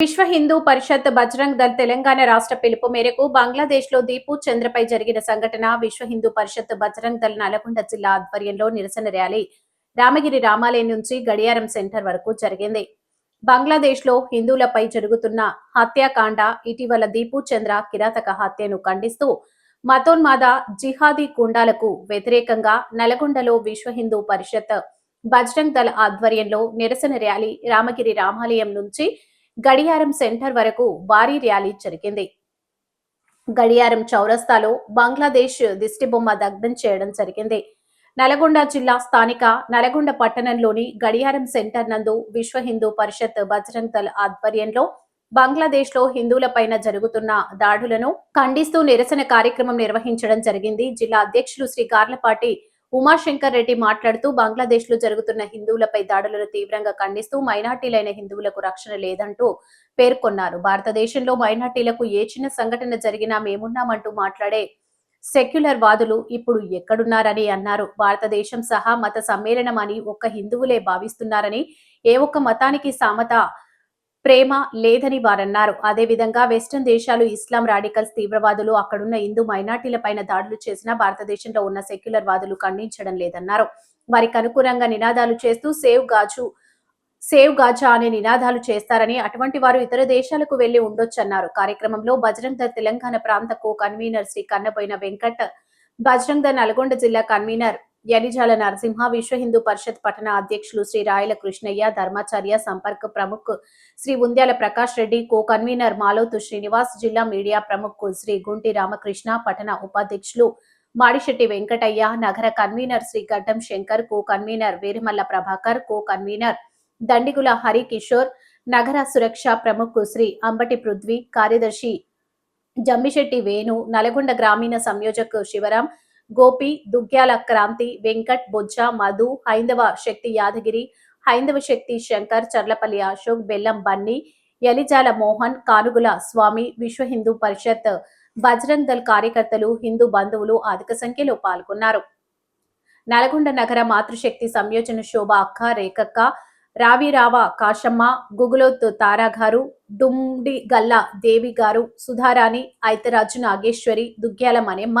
విశ్వ హిందూ పరిషత్ బజరంగ్ దళ్ తెలంగాణ రాష్ట్ర పిలుపు మేరకు బంగ్లాదేశ్లో దీపు చంద్రపై జరిగిన సంఘటన విశ్వ హిందూ పరిషత్ బజరంగ్ దళ్ నల్గొండ జిల్లా ఆధ్వర్యంలో నిరసన ర్యాలీ రామగిరి రామాలయం నుంచి గడియారం సెంటర్ వరకు జరిగింది. బంగ్లాదేశ్లో హిందువులపై జరుగుతున్న హత్యాకాండ ఇటీవల దీపు చంద్ర కిరాతక హత్యను ఖండిస్తూ మతోన్మాద జిహాదీ కుండాలకు వ్యతిరేకంగా నల్గొండలో విశ్వ హిందూ పరిషత్ బజరంగ్ దళ్ ఆధ్వర్యంలో నిరసన ర్యాలీ రామగిరి రామాలయం నుంచి గడియారం సెంటర్ వరకు భారీ ర్యాలీ జరిగింది. గడియారం చౌరస్తాలో బంగ్లాదేశ్ దిష్టిబొమ్మ దగ్ధం చేయడం జరిగింది. నల్గొండ జిల్లా స్థానిక నల్గొండ పట్టణంలోని గడియారం సెంటర్ నందు విశ్వ హిందూ పరిషత్ బజరంగ్ దళ్ ఆధ్వర్యంలో బంగ్లాదేశ్లో హిందువులపైన జరుగుతున్న దాడులను ఖండిస్తూ నిరసన కార్యక్రమం నిర్వహించడం జరిగింది. జిల్లా అధ్యక్షులు శ్రీ గార్లపాటి ఉమాశంకర్ రెడ్డి మాట్లాడుతూ బంగ్లాదేశ్లో జరుగుతున్న హిందువులపై దాడులను తీవ్రంగా ఖండిస్తూ మైనార్టీలైన హిందువులకు రక్షణ లేదంటూ పేర్కొన్నారు. భారతదేశంలో మైనార్టీలకు ఏ చిన్న సంఘటన జరిగినా మేమున్నామంటూ మాట్లాడే సెక్యులర్ వాదులు ఇప్పుడు ఎక్కడున్నారని అన్నారు. భారతదేశం సహా మత సమ్మేళనం అని ఒక్క హిందువులే భావిస్తున్నారని ఏ ఒక్క మతానికి సామత ప్రేమ లేదని వారన్నారు. అదేవిధంగా వెస్టర్న్ దేశాలు ఇస్లాం రాడికల్స్ తీవ్రవాదులు అక్కడున్న హిందూ మైనార్టీల పైన దాడులు చేసినా భారతదేశంలో ఉన్న సెక్యులర్ వాదులు ఖండించడం లేదన్నారు. వారికి అనుకూలంగా నినాదాలు చేస్తూ సేవ్ గాజు సేవ్ గాజా అనే నినాదాలు చేస్తారని అటువంటి వారు ఇతర దేశాలకు వెళ్ళి ఉండొచ్చన్నారు. కార్యక్రమంలో బజరంగ్ దళ్ తెలంగాణ ప్రాంత కో కన్వీనర్ శ్రీ కన్నబోయిన వెంకట్ బజరంగ్ దళ్ నల్గొండ జిల్లా కన్వీనర్ యలిజాల నరసింహ విశ్వ హిందూ పరిషత్ పట్టణ అధ్యక్షులు శ్రీ రాయల కృష్ణయ్య ధర్మాచార్య సంపర్క్ ప్రముఖ్ శ్రీ ఉంద్యాల ప్రకాష్ రెడ్డి కో కన్వీనర్ మాలోతు శ్రీనివాస్ జిల్లా మీడియా ప్రముఖ్ శ్రీ గుంటి రామకృష్ణ పట్టణ ఉపాధ్యక్షులు మాడిశెట్టి వెంకటయ్య నగర convener Shri Gaddam Shankar co convener Veeramalla Prabhakar co convener Dandigula Hari Kishore నగర సురక్ష ప్రముఖ్ శ్రీ అంబటి పృథ్వీ కార్యదర్శి జమ్మిశెట్టి వేణు నల్గొండ గ్రామీణ సంయోజక్ శివరాం గోపి దుగ్గ్యాల క్రాంతి వెంకట్ బొజ్జ మధు హైందవ శక్తి యాదగిరి హైందవ శక్తి శంకర్ చర్లపల్లి అశోక్ బెల్లం బన్నీ యలిజాల మోహన్ కానుగుల స్వామి విశ్వ హిందూ పరిషత్ బజరంగ్ దళ్ కార్యకర్తలు హిందూ బంధువులు అధిక సంఖ్యలో పాల్గొన్నారు. నల్గొండ నగర మాతృశక్తి సంయోజన శోభ అక్క రేఖక్క రావిరావ కాశమ్మ గుగులోత్ తారా గారు డుమ్డి దేవి గారు సుధారాణి ఐతరాజు నాగేశ్వరి దుగ్గ్యాల మణెమ్మ